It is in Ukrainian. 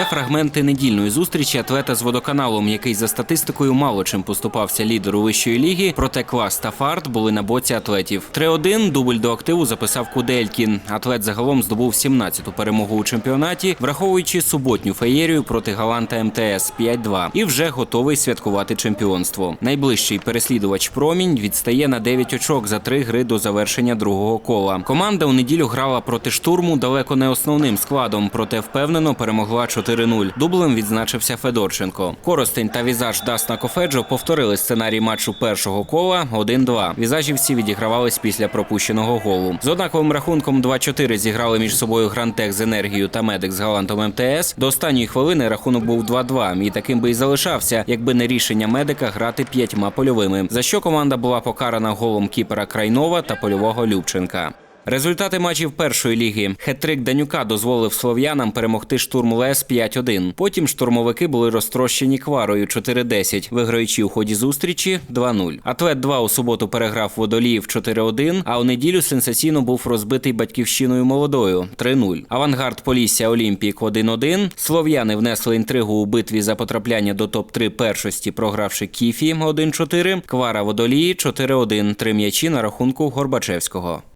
фрагменти недільної зустрічі атлета з водоканалом, який за статистикою мало чим поступався лідеру вищої ліги, проте клас та фарт були на боці атлетів. 3-1 дубль до активу записав Куделькін. Атлет загалом здобув 17-ту перемогу у чемпіонаті, враховуючи суботню феєрію проти Галанта МТС 5-2 і вже готовий святкувати чемпіонство. Найближчий переслідувач промінь відстає на 9 очок за три гри до завершення другого кола. Команда у неділю грала проти штурму далеко не основним складом, проте впевнено перемогла 4-0. Дублем відзначився Федорченко. Коростень та візаж Дасна Кофеджо повторили сценарій матчу першого кола 1-2. Візажівці відігравались після пропущеного голу. З однаковим рахунком 2-4 зіграли між собою Грантех з енергією та Медик з Галантом МТС. До останньої хвилини рахунок був 2-2, і таким би і залишався, якби не рішення медика грати п'ятьма польовими. За що команда була покарана голом кіпера Крайнова та польового Любченка. Результати матчів першої ліги. Хет-трик Данюка дозволив слов'янам перемогти штурм Лес 5-1. Потім штурмовики були розтрощені кварою 4-10, виграючи у ході зустрічі 2-0. Атлет 2 у суботу переграв водоліїв 4-1, а у неділю сенсаційно був розбитий батьківщиною молодою 3-0. Авангард Полісся Олімпік 1-1. Слов'яни внесли інтригу у битві за потрапляння до топ-3 першості, програвши Кіфі 1-4. Квара водолії 4-1. Три м'ячі на рахунку Горбачевського.